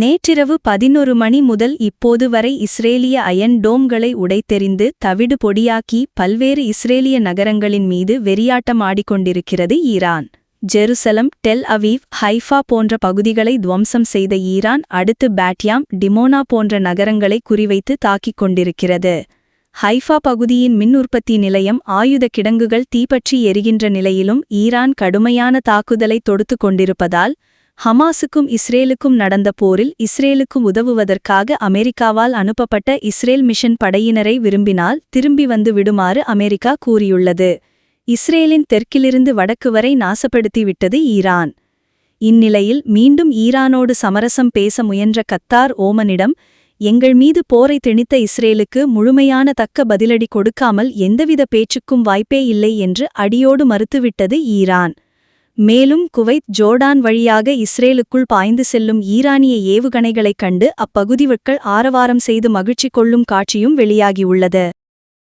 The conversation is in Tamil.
நேற்றிரவு பதினொரு மணி முதல் இப்போது வரை இஸ்ரேலிய அயன் டோம்களை உடைத்தெறிந்து தவிடு பொடியாக்கி பல்வேறு இஸ்ரேலிய நகரங்களின் மீது வெறியாட்டம் ஆடிக்கொண்டிருக்கிறது Iran. Jerusalem Tel Aviv Haifa போன்ற பகுதிகளை துவம்சம் செய்த ஈரான் அடுத்து பேட்யாம் டிமோனா போன்ற நகரங்களை குறிவைத்து தாக்கிக் கொண்டிருக்கிறது. ஹைஃபா பகுதியின் மின் உற்பத்தி நிலையம் ஆயுத கிடங்குகள் தீப்பற்றி எரிகின்ற நிலையிலும் ஈரான் கடுமையான தாக்குதலை தொடுத்துக் கொண்டிருப்பதால் ஹமாஸுக்கும் இஸ்ரேலுக்கும் நடந்த போரில் இஸ்ரேலுக்கும் உதவுவதற்காக அமெரிக்காவால் அனுப்பப்பட்ட இஸ்ரேல் மிஷன் படையினரை விரும்பினால் திரும்பி வந்து விடுமாறு அமெரிக்கா கூறியுள்ளது. இஸ்ரேலின் தெற்கிலிருந்து வடக்கு வரை நாசப்படுத்திவிட்டது ஈரான். இந்நிலையில் மீண்டும் ஈரானோடு சமரசம் பேச முயன்ற கத்தார் ஓமனிடம் எங்கள் மீது போரை திணித்த இஸ்ரேலுக்கு முழுமையான தக்க பதிலடி கொடுக்காமல் எந்தவித பேச்சுக்கும் வாய்ப்பே இல்லை என்று அடியோடு மறுத்துவிட்டது ஈரான். மேலும் குவைத் ஜோர்டான் வழியாக இஸ்ரேலுக்குள் பாய்ந்து செல்லும் ஈரானிய ஏவுகணைகளைக் கண்டு அப்பகுதி மக்கள் ஆரவாரம் செய்து மகிழ்ச்சி கொள்ளும் காட்சியும் வெளியாகியுள்ளது.